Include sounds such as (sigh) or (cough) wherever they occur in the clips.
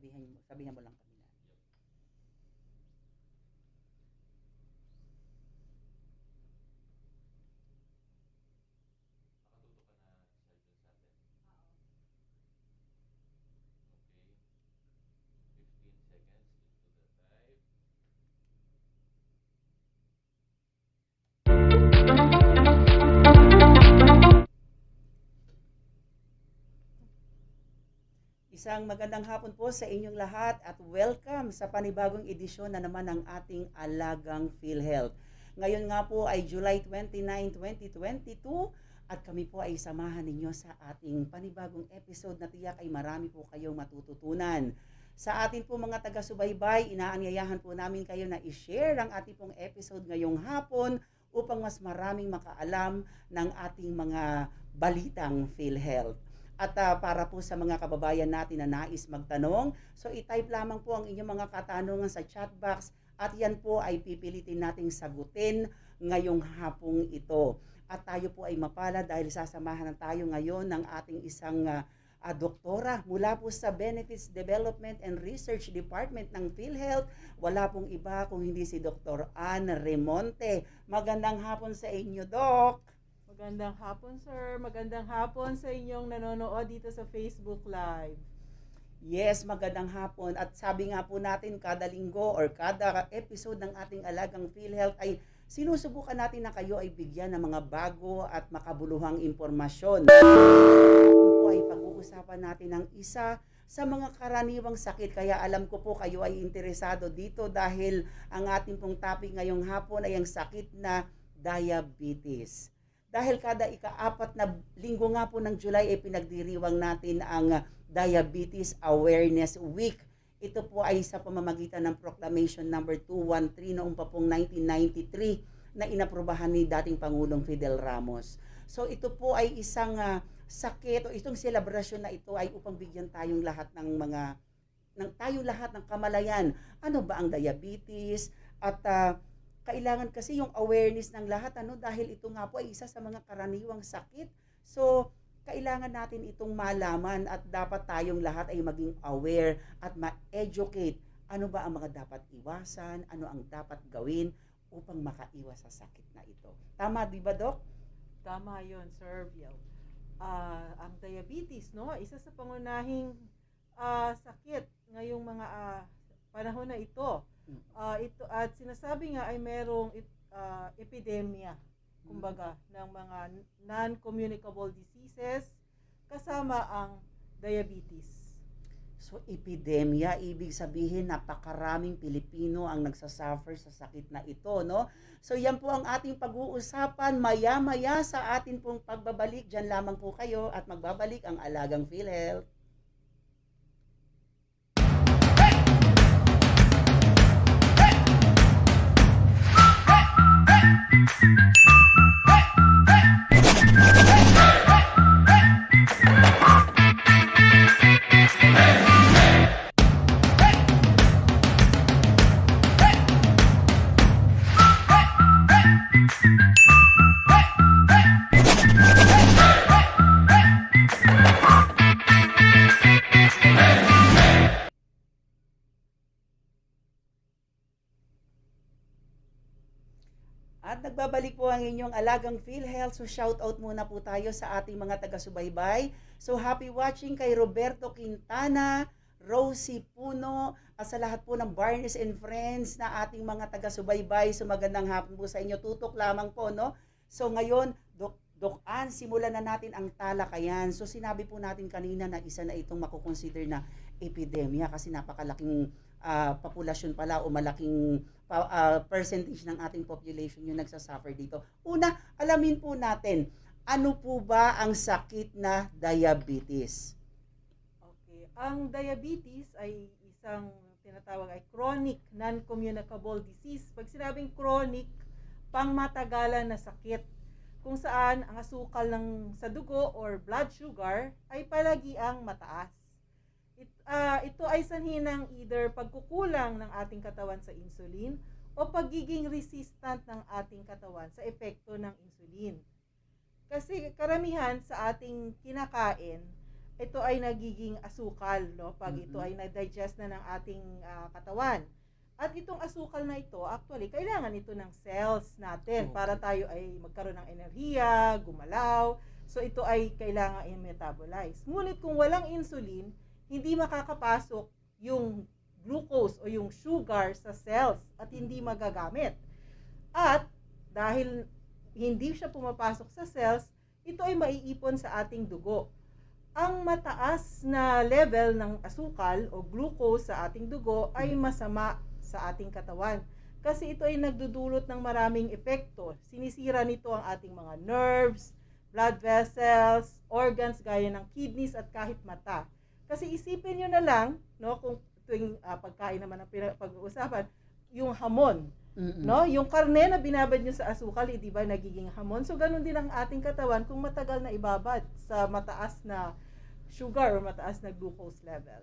Sabihin mo, sabihin mo lang Isang magandang hapon po sa inyong lahat at welcome sa panibagong edisyon na naman ng ating Alagang PhilHealth. Ngayon nga po ay July 29, 2022 at kami po ay samahan ninyo sa ating panibagong episode na tiyak ay marami po kayong matututunan. Sa atin po mga taga-subaybay, inaanyayahan po namin kayo na i-share ang ating pong episode ngayong hapon upang mas maraming makaalam ng ating mga balitang PhilHealth. At ah, para po sa mga kababayan natin na nais magtanong, so i-type lamang po ang inyong mga katanungan sa chat box at yan po ay pipilitin nating sagutin ngayong hapong ito. At tayo po ay mapala dahil sasamahan na tayo ngayon ng ating isang ah, ah, doktora mula po sa Benefits Development and Research Department ng PhilHealth. Wala pong iba kung hindi si Dr. Ann Remonte. Magandang hapon sa inyo, Doc. Magandang hapon, sir. Magandang hapon sa inyong nanonood dito sa Facebook Live. Yes, magandang hapon. At sabi nga po natin kada linggo or kada episode ng ating Alagang PhilHealth ay sinusubukan natin na kayo ay bigyan ng mga bago at makabuluhang impormasyon. Ito ay pag-uusapan natin ng isa sa mga karaniwang sakit. Kaya alam ko po kayo ay interesado dito dahil ang ating pong topic ngayong hapon ay ang sakit na diabetes. Dahil kada ikaapat na linggo nga po ng July ay pinagdiriwang natin ang ah, Diabetes Awareness Week. Ito po ay sa pamamagitan ng Proclamation number 213 noong pa pong 1993 na inaprubahan ni dating Pangulong Fidel Ramos. So ito po ay isang ah, sakit o itong selebrasyon na ito ay upang bigyan tayong lahat ng mga ng tayo lahat ng kamalayan. Ano ba ang diabetes? At ah, kailangan kasi yung awareness ng lahat ano dahil ito nga po ay isa sa mga karaniwang sakit. So kailangan natin itong malaman at dapat tayong lahat ay maging aware at ma-educate ano ba ang mga dapat iwasan, ano ang dapat gawin upang makaiwas sa sakit na ito. Tama, di ba, Doc? Tama yon, Sir Biel. Ah, ang diabetes, no? Isa sa pangunahing ah, sakit ngayong mga ah, panahon na ito. Ah, ito at sinasabi nga ay merong ah, epidemya, kumbaga, ng mga non-communicable diseases kasama ang diabetes. So, epidemya, ibig sabihin napakaraming Pilipino ang nagsasuffer sa sakit na ito, no? So, yan po ang ating pag-uusapan maya-maya sa atin pong pagbabalik. Diyan lamang po kayo at magbabalik ang Alagang PhilHealth. At ang inyong alagang PhilHealth. So shout out muna po tayo sa ating mga taga-subaybay. So happy watching kay Roberto Quintana, Rosie Puno, at sa lahat po ng Barnes and Friends na ating mga taga-subaybay. So magandang hapon po sa inyo. Tutok lamang po, no? So ngayon, Dok, Dok Ann, simulan na natin ang talakayan. So sinabi po natin kanina na isa na itong makukonsider na epidemya kasi napakalaking ah, populasyon pala o malaking ah, percentage ng ating population yung nagsasuffer dito. Una, alamin po natin, ano po ba ang sakit na diabetes? Okay. Ang diabetes ay isang tinatawag ay chronic non-communicable disease. Pag sinabing chronic, pangmatagalan na sakit kung saan ang asukal ng sa dugo or blood sugar ay palagi ang mataas. Ah, ito ay sanhi ng either pagkukulang ng ating katawan sa insulin o pagiging resistant ng ating katawan sa epekto ng insulin. Kasi karamihan sa ating kinakain ito ay nagiging asukal, no? Pag ito ay na-digest na ng ating ah, katawan. At itong asukal na ito, actually, kailangan ito ng cells natin Okay. para tayo ay magkaroon ng enerhiya, gumalaw. So ito ay kailangan i-metabolize. Ngunit kung walang insulin, hindi makakapasok yung glucose o yung sugar sa cells at hindi magagamit. At dahil hindi siya pumapasok sa cells, ito ay maiipon sa ating dugo. Ang mataas na level ng asukal o glucose sa ating dugo ay masama sa ating katawan. Kasi ito ay nagdudulot ng maraming epekto. Sinisira nito ang ating mga nerves, blood vessels, organs gaya ng kidneys at kahit mata. Kasi isipin nyo na lang, no, kung tuwing ah, pagkain naman ang pag-uusapan, yung hamon, Mm-mm. No, yung karne na binabad nyo sa asukal, eh, di ba, nagiging hamon. So, ganun din ang ating katawan kung matagal na ibabad sa mataas na sugar or mataas na glucose level.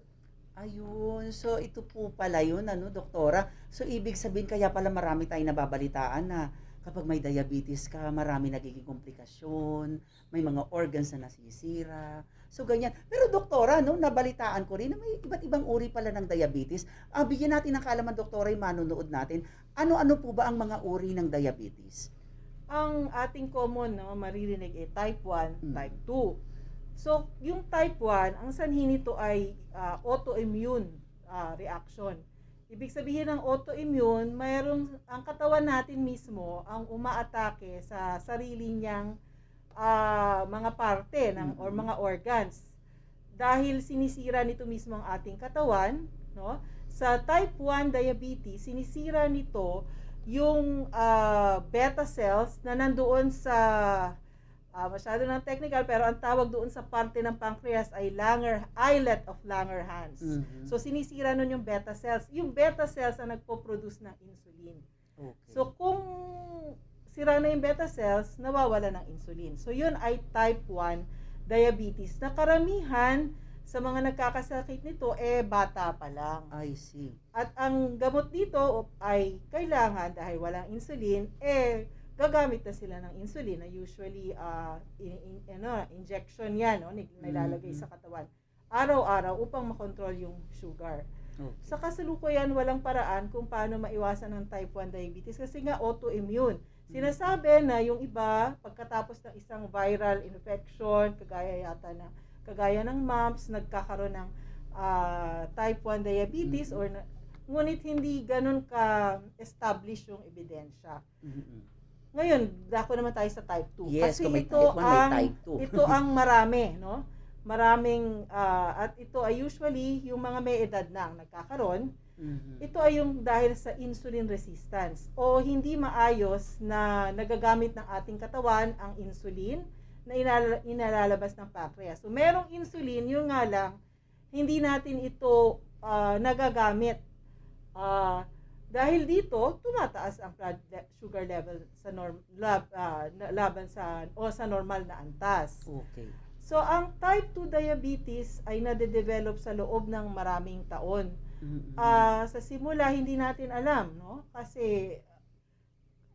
Ayun. So, ito po pala yun, ano, doktora? So, ibig sabihin, kaya pala marami tayong nababalitaan na kapag may diabetes ka, marami nagiging komplikasyon, may mga organs na nasisira. So, ganyan. Pero, doktora, no, nabalitaan ko rin na may iba't ibang uri pala ng diabetes. Ah, bigyan natin ng kaalaman, doktora, yung manonood natin. Ano-ano po ba ang mga uri ng diabetes? Ang ating common, no, maririnig eh, type 1, Mm. type 2. So, yung type 1, ang sanhi nito ay ah, autoimmune ah, reaction. Ibig sabihin ng autoimmune, mayroong ang katawan natin mismo ang umaatake sa sarili niyang ah, mga parte ng or mga organs. Dahil sinisira nito mismo ang ating katawan, no? Sa type 1 diabetes, sinisira nito yung ah, beta cells na nandoon sa ah, masyado ng technical pero ang tawag doon sa parte ng pancreas ay Langer islet of Langerhans. Mhm. So sinisira nun yung beta cells. Yung beta cells ang nagpo-produce ng insulin. okay. So kung sira na yung beta cells, nawawala ng insulin. So yun ay type 1 diabetes na karamihan sa mga nagkakasakit nito eh bata pa lang. I see. At ang gamot dito ay kailangan dahil walang insulin, eh gagamit na sila ng insulin na usually ah, in, in- ano, injection yan, no, nil- nilalagay Mhm. sa katawan. Araw-araw upang makontrol yung sugar. Okay. Sa kasalukuyan, walang paraan kung paano maiwasan ang type 1 diabetes kasi nga autoimmune. Sinasabi na yung iba, pagkatapos ng isang viral infection, kagaya yata na, kagaya ng mumps, nagkakaroon ng ah, type 1 diabetes Mhm. or na, ngunit hindi ganun ka-establish yung ebidensya. Mhm. Ngayon, dako naman tayo sa type 2. Yes, kasi may ito type 1, may ang type 2. ito ang (laughs) marami, no? Maraming ah, at ito ay usually yung mga may edad na ang nagkakaroon. Mhm. Ito ay yung dahil sa insulin resistance o hindi maayos na nagagamit ng ating katawan ang insulin na inala- inalalabas ng pancreas. So merong insulin, yun nga lang, hindi natin ito ah, nagagamit. Ah, dahil dito, tumataas ang blood sugar level sa norm, lab, na- laban sa o sa normal na antas. Okay. So ang type 2 diabetes ay nade-develop sa loob ng maraming taon. Mhm. Ah, sa simula hindi natin alam, no? Kasi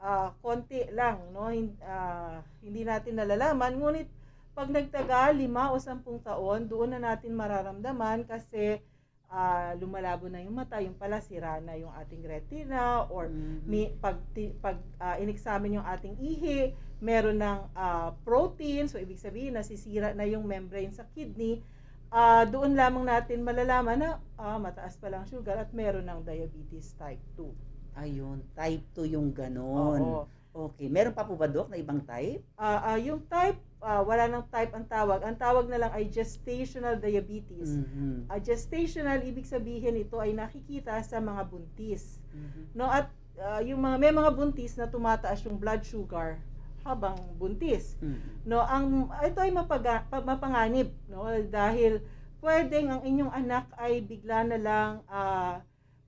ah konti lang, no? Ah, hindi natin nalalaman ngunit pag nagtaga lima o sampung taon, doon na natin mararamdaman kasi ah, lumalabo na yung mata, yung pala sira na yung ating retina or Mhm. may pag ti- pag ah, in-examine yung ating ihi, meron ng ah, protein, so ibig sabihin nasisira na yung membrane sa kidney. Ah, doon lamang natin malalaman na ah, mataas pa lang sugar at meron ng diabetes type 2. Ayun, type 2 yung ganon. Oo. Okay. Meron pa po ba, Dok, na ibang type? Ah, ah, yung type, ah, wala nang type ang tawag. Ang tawag na lang ay gestational diabetes. Mhm. Ah, gestational, ibig sabihin ito ay nakikita sa mga buntis. Mhm. No, at ah, yung mga may mga buntis na tumataas yung blood sugar habang buntis. Mhm. No, ang ito ay mapaga, pa- mapanganib, no, dahil pwedeng ang inyong anak ay bigla na lang ah,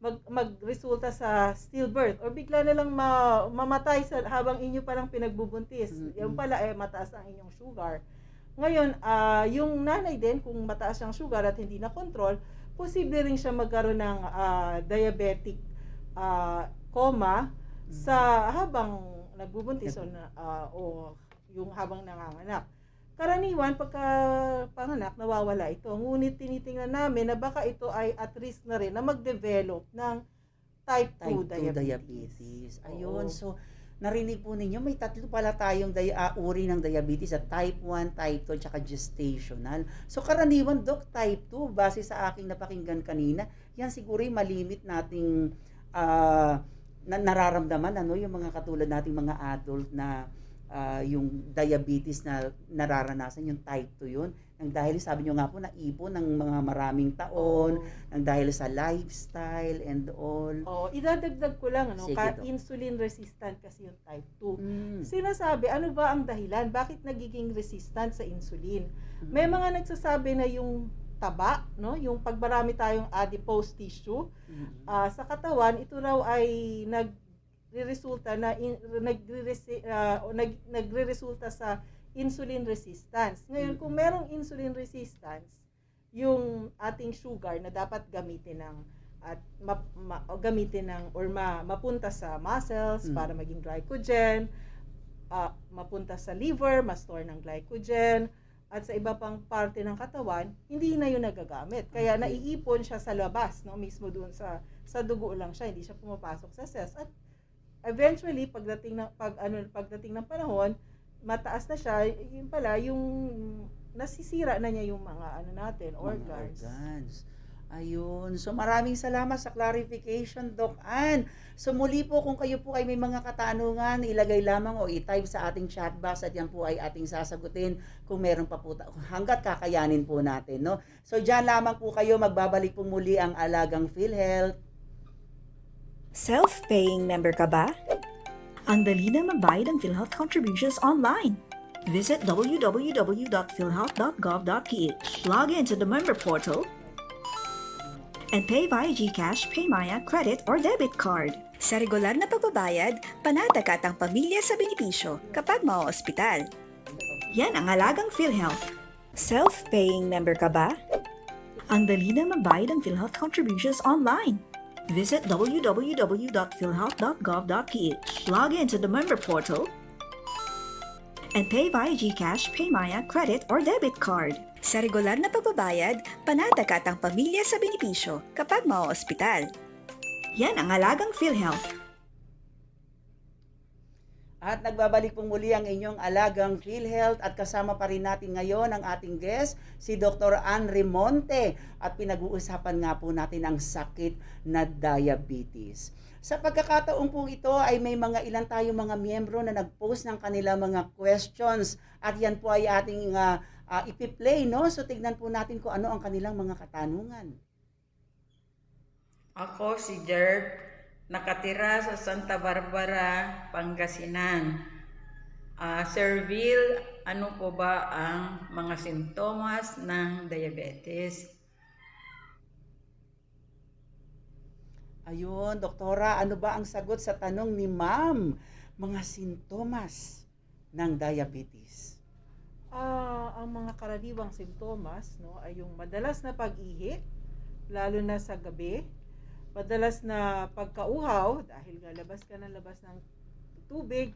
mag magresulta sa stillbirth or bigla na lang ma, mamatay sa habang inyo palang pinagbubuntis. Mm-mm. Yung pala eh mataas ang inyong sugar. Ngayon, ah, yung nanay din kung mataas ang sugar at hindi na control, posible rin siya magkaroon ng ah, diabetic ah, coma sa habang nagbubuntis o, na, ah, o yung habang nanganganak. Karaniwan pagka panganak nawawala ito. Ngunit tinitingnan namin na baka ito ay at risk na rin na mag-develop ng type 2 Type 2 diabetes. diabetes. Ayun, Oo. so narinig po ninyo, may tatlo pala tayong dia- ah, uri ng diabetes at type 1, type 2, at saka gestational. So karaniwan, Doc, type 2, base sa aking napakinggan kanina, yan siguro yung malimit nating ah, na, nararamdaman, ano, yung mga katulad nating mga adult na ah, yung diabetes na nararanasan, yung type 2 yun. Nang dahil sabi nyo nga po, naipon ng mga maraming taon, Oo. nang dahil sa lifestyle and all. Oo, idadagdag ko lang ano, Sige, ka insulin resistant kasi yung type 2. Mm. Sinasabi, ano ba ang dahilan? Bakit nagiging resistant sa insulin? May mga nagsasabi na yung taba, no, yung pagbarami tayong adipose tissue Mm. ah, sa katawan, ito raw ay nagre-resulta na in, o nag, nagre-resulta sa insulin resistance. Ngayon, kung merong insulin resistance, yung ating sugar na dapat gamitin ng at ma, ma- gamitin ng or ma, mapunta sa muscles Mm. para maging glycogen, ah, mapunta sa liver, ma-store ng glycogen, at sa iba pang parte ng katawan, hindi na yun nagagamit. Kaya Okay. naiipon siya sa labas, no, mismo doon sa sa dugo lang siya, hindi siya pumapasok sa cells. At eventually, pagdating ng pag ano pagdating ng panahon, mataas na siya, yun pala yung nasisira na niya yung mga ano natin, Mga organs. organs. Ayun. So maraming salamat sa clarification, Doc Ann. So muli po kung kayo po ay may mga katanungan, ilagay lamang o i-type sa ating chat box at yan po ay ating sasagutin kung meron pa po hanggat kakayanin po natin, no? So diyan lamang po kayo magbabalik po muli ang Alagang PhilHealth. Self-paying member ka ba? Ang dali na magbayad ng PhilHealth contributions online. Visit www.philhealth.gov.ph. Log into the member portal and pay via GCash, PayMaya, credit, or debit card. Sa regular na pagbabayad, panatakat ang pamilya sa benepisyo kapag mao-ospital. Yan ang alagang PhilHealth. Self-paying member ka ba? Ang dali na magbayad ng PhilHealth contributions online. Visit www.philhealth.gov.ph. Log into the member portal and pay via GCash, PayMaya, credit, or debit card. Sa regular na pagbabayad, panatakat ang pamilya sa benepisyo kapag mao-ospital. Yan ang alagang PhilHealth. At nagbabalik pong muli ang inyong alagang PhilHealth at kasama pa rin natin ngayon ang ating guest, si Dr. Ann Remonte. At pinag-uusapan nga po natin ang sakit na diabetes. Sa pagkakataon po ito ay may mga ilan tayong mga miyembro na nag-post ng kanilang mga questions at yan po ay ating uh, ipi-play, no? So tignan po natin kung ano ang kanilang mga katanungan. Ako si Jerk, nakatira sa Santa Barbara, Pangasinan. Ah, Sir Will, ano po ba ang mga sintomas ng diabetes? Ayun, doktora, ano ba ang sagot sa tanong ni ma'am? Mga sintomas ng diabetes. Ah, ang mga karaniwang simptomas no ay yung madalas na pag-ihi lalo na sa gabi, madalas na pagkauhaw dahil nga labas ka ng labas ng tubig,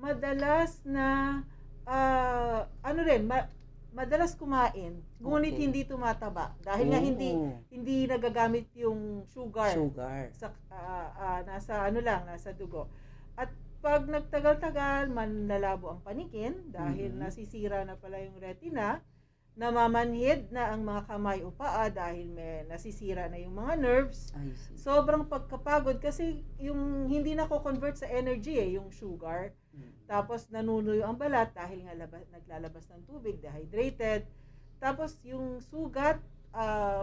madalas na ah, ano rin, ma- madalas kumain, ngunit Okay. hindi tumataba dahil nga hindi Oo, hindi nagagamit yung sugar sugar. sa ah, ah, nasa ano lang nasa dugo at pag nagtagal-tagal manlalabo ang panikin dahil Mhm. nasisira na pala yung retina namamanhid na ang mga kamay o paa dahil may nasisira na yung mga nerves sobrang pagkapagod kasi yung hindi na convert sa energy eh yung sugar Mm. tapos nanunuyo ang balat dahil nga labas, naglalabas ng tubig, dehydrated. Tapos yung sugat,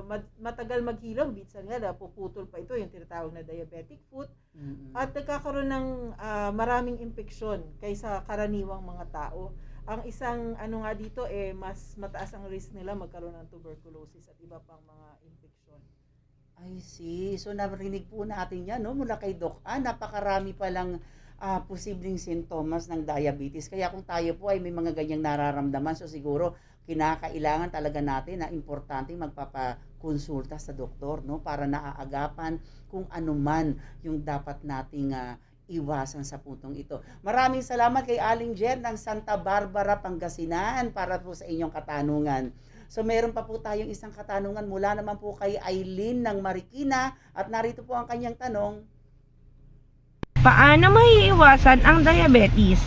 mat- matagal maghilom, minsan nga napuputol pa ito, yung tinatawag na diabetic foot. Mm-mm. At nagkakaroon ng ah, maraming impeksyon kaysa karaniwang mga tao. Ang isang ano nga dito eh mas mataas ang risk nila magkaroon ng tuberculosis at iba pang mga impeksyon. I see. So narinig po natin yan no? mula kay Doc Ann. Napakarami palang ah, posibleng sintomas ng diabetes. Kaya kung tayo po ay may mga ganyang nararamdaman, so siguro kinakailangan talaga natin na importante magpapakonsulta sa doktor no para naaagapan kung ano man yung dapat nating ah, iwasan sa puntong ito. Maraming salamat kay Aling Jen ng Santa Barbara, Pangasinan para po sa inyong katanungan. So meron pa po tayong isang katanungan mula naman po kay Eileen ng Marikina at narito po ang kanyang tanong. Paano maiiwasan ang diabetes?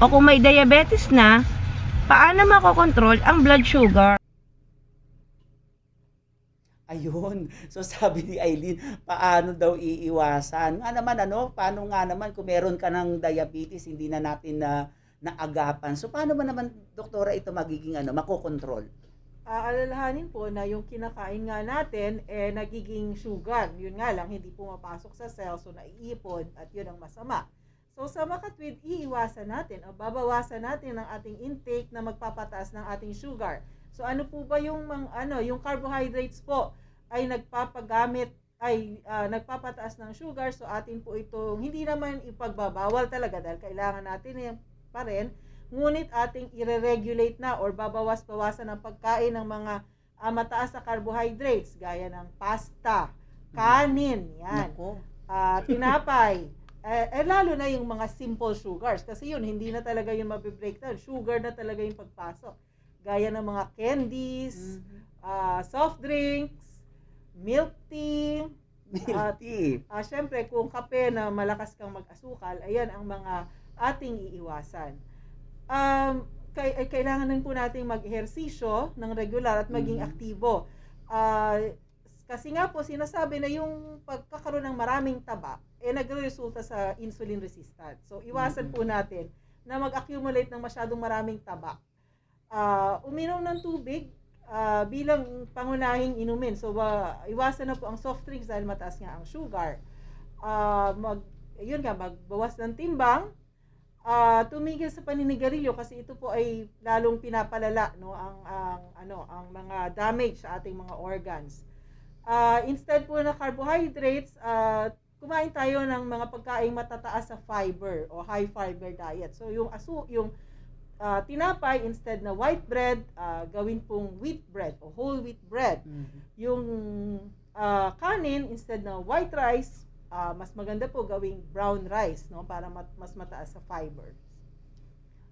O kung may diabetes na, paano makokontrol ang blood sugar? Ayun. So sabi ni Eileen, paano daw iiwasan? Nga naman ano, paano nga naman kung meron ka ng diabetes, hindi na natin na naagapan. So paano ba naman doktora ito magiging ano, makokontrol? aalalahanin po na yung kinakain nga natin eh nagiging sugar. Yun nga lang, hindi pumapasok sa cells so naiipon at yun ang masama. So sa makatwid, iiwasan natin o babawasan natin ang ating intake na magpapataas ng ating sugar. So ano po ba yung mang, ano, yung carbohydrates po ay nagpapagamit ay ah, nagpapataas ng sugar. So atin po itong hindi naman ipagbabawal talaga dahil kailangan natin yan pa rin. Ngunit ating ire-regulate na or babawas-bawasan ang pagkain ng mga ah, mataas sa carbohydrates gaya ng pasta, kanin, yan, Nako. ah, tinapay, eh, eh, lalo na yung mga simple sugars kasi yun hindi na talaga yun mabibreakdown sugar na talaga yung pagpasok gaya ng mga candies Mhm. ah, soft drinks milk tea Milk tea. Ah, syempre, kung kape na malakas kang mag-asukal, ayan ang mga ating iiwasan. Um, kay, ay, kailangan din po nating mag-ehersisyo ng regular at maging Mhm. aktibo. Ah, kasi nga po, sinasabi na yung pagkakaroon ng maraming taba, eh nagre-resulta sa insulin resistance. So, iwasan Mhm. po natin na mag-accumulate ng masyadong maraming taba. Ah, uminom ng tubig, ah, bilang pangunahing inumin. So, ba, iwasan na po ang soft drinks dahil mataas nga ang sugar. Ah, mag, yun nga, magbawas ng timbang. Ah, tumigil sa paninigarilyo kasi ito po ay lalong pinapalala no ang ang ano ang mga damage sa ating mga organs. Ah, instead po na carbohydrates, ah, kumain tayo ng mga pagkain matataas sa fiber o high fiber diet. So yung asu yung ah, tinapay instead na white bread, ah, gawin pong wheat bread o whole wheat bread. Mhm. Yung ah, kanin instead na white rice, ah, mas maganda po gawing brown rice no para mat- mas mataas sa fiber.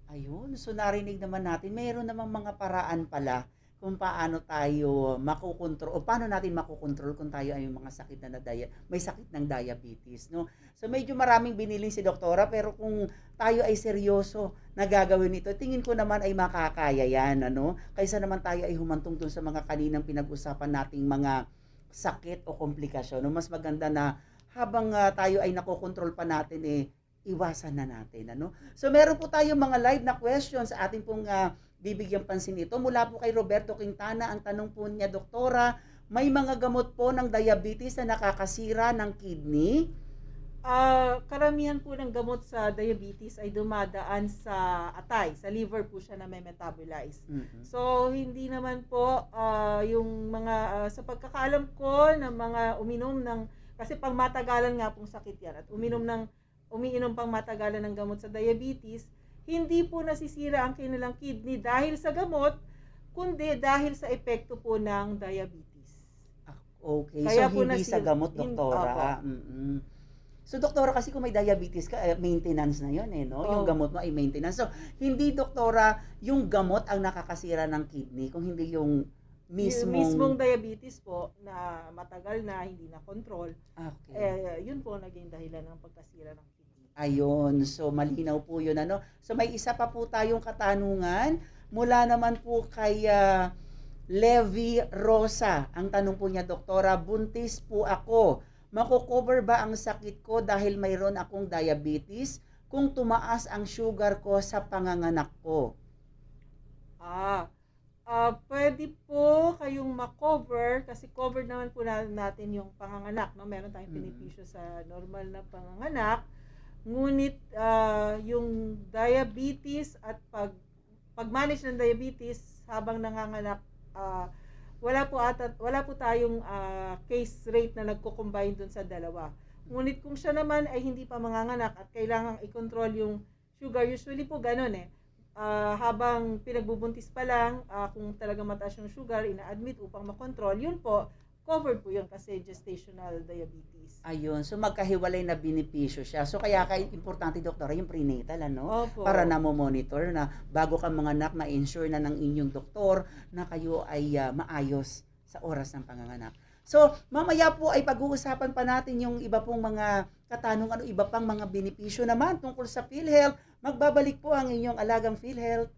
Ayun, so narinig naman natin, mayroon namang mga paraan pala kung paano tayo makokontrol o paano natin makokontrol kung tayo ay mga sakit na, na dia- may sakit ng diabetes, no? So medyo maraming biniling si doktora pero kung tayo ay seryoso na gagawin ito, tingin ko naman ay makakaya yan, ano? Kaysa naman tayo ay humantong dun sa mga kaninang pinag-usapan nating mga sakit o komplikasyon. No? Mas maganda na habang ah, tayo ay nakokontrol pa natin eh iwasan na natin, ano? So meron po tayong mga live na questions sa ating pong ah, bibigyang pansin ito. Mula po kay Roberto Quintana, ang tanong po niya, Doktora, may mga gamot po ng diabetes na nakakasira ng kidney? Ah, karamihan po ng gamot sa diabetes ay dumadaan sa atay, sa liver po siya na may metabolize. Mhm. So, hindi naman po ah, yung mga, ah, sa pagkakaalam ko ng mga uminom ng, kasi pang matagalan nga pong sakit yan, at uminom ng, umiinom pang matagalan ng gamot sa diabetes, hindi po nasisira ang kanilang kidney dahil sa gamot, kundi dahil sa epekto po ng diabetes. Okay, Kaya so po hindi sa nasira- gamot, hin- doktora. Mm-mm. So, doktora, kasi kung may diabetes ka, eh, maintenance na yun eh, no? Yung Oo. gamot mo ay maintenance. So, hindi, doktora, yung gamot ang nakakasira ng kidney, kung hindi yung mismong... Yung mismong diabetes po na matagal na hindi na control, Okay. eh, yun po naging dahilan ng pagkasira ng kidney. Ayun, so malinaw po yun. Ano? So may isa pa po tayong katanungan mula naman po kay ah, Levi Rosa. Ang tanong po niya, Doktora, buntis po ako. Mako-cover ba ang sakit ko dahil mayroon akong diabetes kung tumaas ang sugar ko sa panganganak ko? Ah, ah pwede po kayong ma-cover kasi covered naman po na- natin yung panganganak. No? Meron tayong Mm. benepisyo sa normal na panganganak. Ngunit ah, yung diabetes at pag pag-manage ng diabetes habang nanganganak, ah, wala po ata, wala po tayong ah, case rate na nagko-combine dun sa dalawa. Ngunit kung siya naman ay hindi pa manganganak at kailangang i-control yung sugar, usually po ganun eh ah, habang pinagbubuntis pa lang, ah, kung talaga mataas yung sugar, ina-admit upang makontrol, yun po, covered po yun kasi gestational diabetes. Ayun, so magkahiwalay na benepisyo siya. So kaya kay importante doktora yung prenatal ano Opo. para na mo monitor na bago ka manganak ma-ensure na ng inyong doktor na kayo ay ah, maayos sa oras ng panganganak. So, mamaya po ay pag-uusapan pa natin yung iba pong mga katanungan o iba pang mga benepisyo naman tungkol sa PhilHealth. Magbabalik po ang inyong alagang PhilHealth.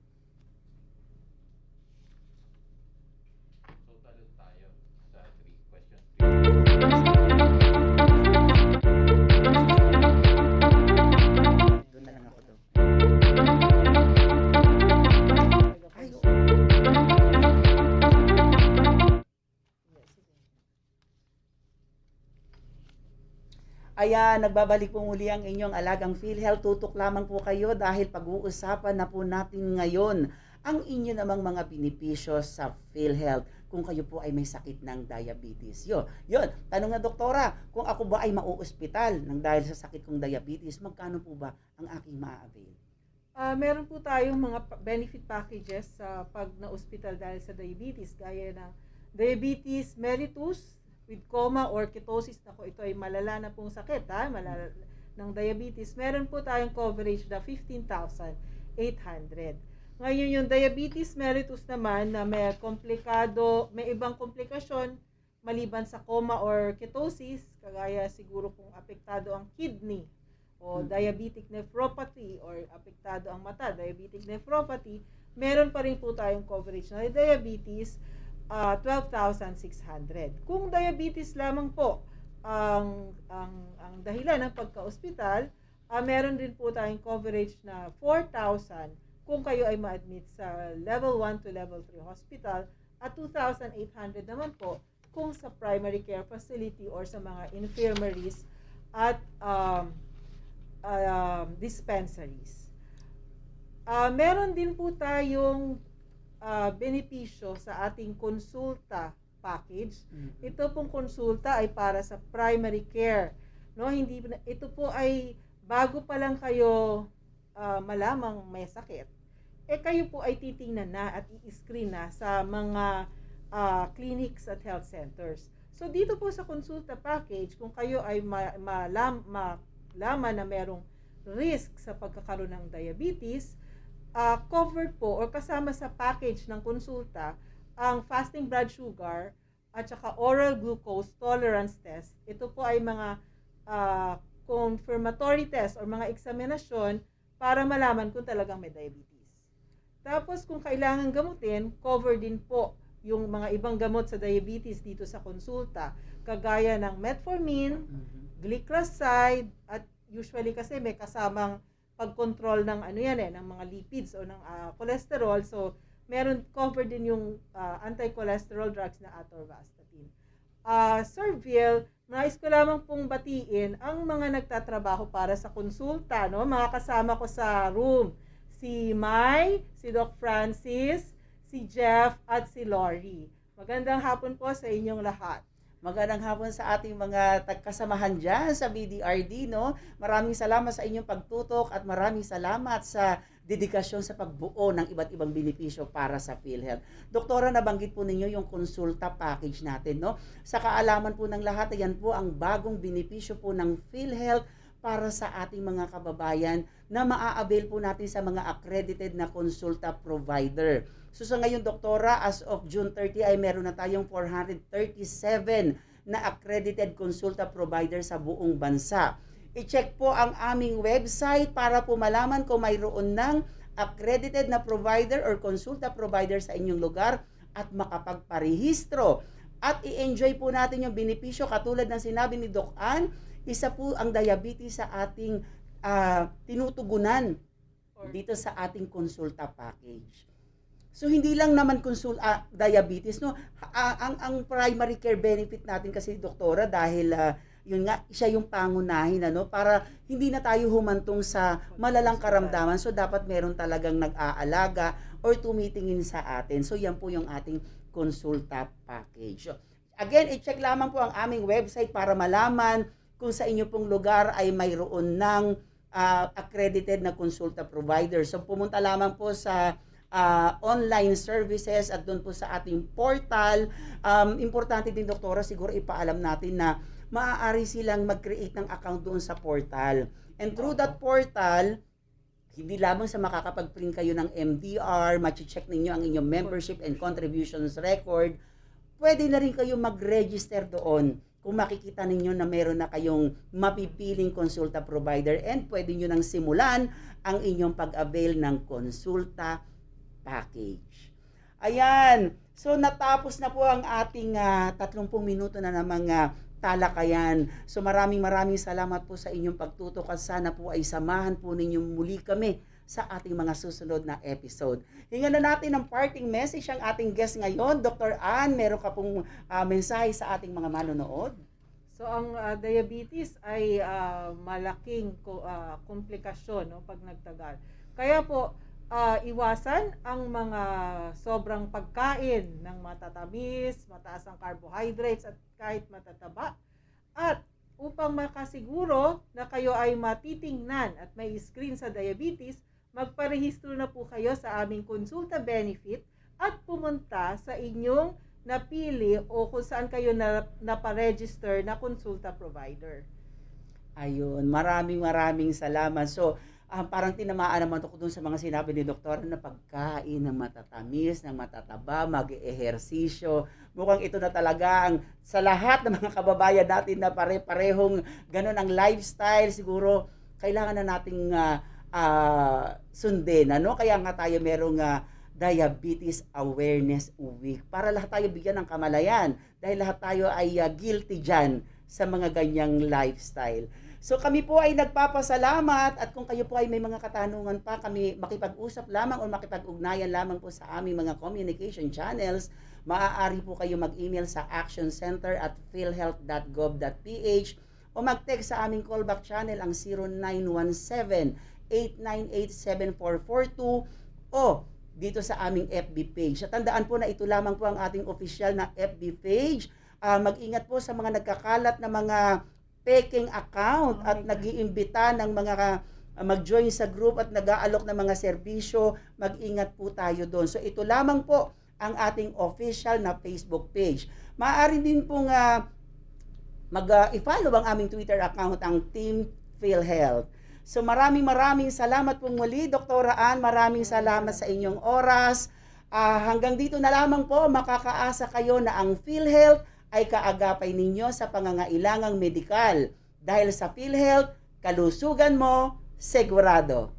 Ayan, nagbabalik po muli ang inyong alagang PhilHealth. Tutok lamang po kayo dahil pag-uusapan na po natin ngayon ang inyo namang mga benepisyo sa PhilHealth kung kayo po ay may sakit ng diabetes. Yun, yun. Tanong na doktora, kung ako ba ay mauospital ng dahil sa sakit kong diabetes, magkano po ba ang aking maa-avail? Ah, meron po tayong mga benefit packages sa pag na-hospital dahil sa diabetes, gaya ng diabetes mellitus with coma or ketosis. Ako, ito ay malala na pong sakit, ha? Malala ng diabetes. Meron po tayong coverage na 15,800. Ngayon, yung diabetes mellitus naman na may komplikado, may ibang komplikasyon maliban sa coma or ketosis, kagaya siguro kung apektado ang kidney o Mm. diabetic nephropathy or apektado ang mata, diabetic nephropathy, meron pa rin po tayong coverage na diabetes, ah, 12,600. Kung diabetes lamang po ang ang ang dahilan ng pagka-ospital, ah, meron din po tayong coverage na 4,000 kung kayo ay ma-admit sa level 1 to level 3 hospital at 2,800 naman po kung sa primary care facility or sa mga infirmaries at um, um, dispensaries. Ah, meron din po tayong ah, benepisyo sa ating konsulta package. Ito pong konsulta ay para sa primary care. No, hindi ito po ay bago pa lang kayo ah, malamang may sakit. Eh kayo po ay titingnan na at i-screen na sa mga ah, clinics at health centers. So dito po sa konsulta package, kung kayo ay ma- malam, malaman na merong risk sa pagkakaroon ng diabetes, ah, covered po or kasama sa package ng konsulta ang fasting blood sugar at saka oral glucose tolerance test. Ito po ay mga ah, confirmatory test or mga eksaminasyon para malaman kung talagang may diabetes. Tapos kung kailangan gamutin, cover din po yung mga ibang gamot sa diabetes dito sa konsulta, kagaya ng metformin, glycoside, at usually kasi may kasamang pagkontrol ng ano yan eh, ng mga lipids o ng ah, cholesterol. So, meron covered din yung ah, anti-cholesterol drugs na atorvastatin. Ah, Sir Vil, nais ko lamang pong batiin ang mga nagtatrabaho para sa konsulta, no? Mga kasama ko sa room, si Mai, si Doc Francis, si Jeff, at si Lori. Magandang hapon po sa inyong lahat. Magandang hapon sa ating mga tagkasamahan dyan sa BDRD, no? Maraming salamat sa inyong pagtutok at maraming salamat sa dedikasyon sa pagbuo ng iba't ibang benepisyo para sa PhilHealth. Doktora, nabanggit po ninyo yung konsulta package natin, no? Sa kaalaman po ng lahat, ayan po ang bagong benepisyo po ng PhilHealth para sa ating mga kababayan na maa-avail po natin sa mga accredited na konsulta provider. So sa ngayon, doktora, as of June 30 ay meron na tayong 437 na accredited konsulta provider sa buong bansa. I-check po ang aming website para po malaman kung mayroon ng accredited na provider or konsulta provider sa inyong lugar at makapagparehistro. At i-enjoy po natin yung benepisyo katulad ng sinabi ni Doc Ann, isa po ang diabetes sa ating ah, tinutugunan dito sa ating konsulta package. So hindi lang naman konsul ah, diabetes no, Ah, ang ang primary care benefit natin kasi doktora dahil ah, yun nga siya yung pangunahin ano para hindi na tayo humantong sa malalang karamdaman so dapat meron talagang nag-aalaga or tumitingin sa atin. So yan po yung ating konsulta package. Again, i-check lamang po ang aming website para malaman kung sa inyo pong lugar ay mayroon ng ah, accredited na konsulta provider. So pumunta lamang po sa ah, online services at doon po sa ating portal. Um, importante din, Doktora, siguro ipaalam natin na maaari silang mag-create ng account doon sa portal. And through that portal, hindi lamang sa makakapag-print kayo ng MDR, check ninyo ang inyong membership and contributions record, pwede na rin kayo mag-register doon kung makikita ninyo na meron na kayong mapipiling konsulta provider and pwede nyo nang simulan ang inyong pag-avail ng konsulta package. Ayan. So natapos na po ang ating ah, 30 minuto na namang ah, talakayan. So maraming maraming salamat po sa inyong pagtutok at sana po ay samahan po ninyo muli kami sa ating mga susunod na episode. Hingan na natin ng parting message ang ating guest ngayon. Dr. Ann, meron ka pong ah, mensahe sa ating mga manonood? So ang ah, diabetes ay ah, malaking ah, komplikasyon no pag nagtagal. Kaya po ah, iwasan ang mga sobrang pagkain ng matatamis, mataas ang carbohydrates at kahit matataba. At upang makasiguro na kayo ay matitingnan at may screen sa diabetes, magparehistro na po kayo sa aming konsulta benefit at pumunta sa inyong napili o kung saan kayo na, naparegister na konsulta provider. Ayun, maraming maraming salamat. So, ah, parang tinamaan naman ako dun sa mga sinabi ni Doktor na pagkain ng matatamis, ng matataba, mag-ehersisyo. Mukhang ito na talaga ang sa lahat ng mga kababayan natin na pare-parehong ganun ang lifestyle. Siguro, kailangan na nating ah, ah, sundin. Ano? Kaya nga tayo merong ah, Diabetes Awareness Week para lahat tayo bigyan ng kamalayan dahil lahat tayo ay ah, guilty dyan sa mga ganyang lifestyle. So kami po ay nagpapasalamat at kung kayo po ay may mga katanungan pa, kami makipag-usap lamang o makipag-ugnayan lamang po sa aming mga communication channels, maaari po kayo mag-email sa actioncenter at philhealth.gov.ph o mag-text sa aming callback channel ang 0917-898-7442 o dito sa aming FB page. At tandaan po na ito lamang po ang ating official na FB page. Ah, mag-ingat po sa mga nagkakalat na mga peking account Oh at nag-iimbita ng mga ka- mag-join sa group at nag-aalok ng mga serbisyo, mag-ingat po tayo doon. So ito lamang po ang ating official na Facebook page. Maaari din pong ah, mag ah, i-follow ang aming Twitter account ang Team PhilHealth. So maraming maraming salamat po muli, Dr. Ann. Maraming salamat sa inyong oras. Ah, hanggang dito na lamang po, makakaasa kayo na ang PhilHealth ay kaagapay ninyo sa pangangailangang medikal. Dahil sa PhilHealth, kalusugan mo, segurado.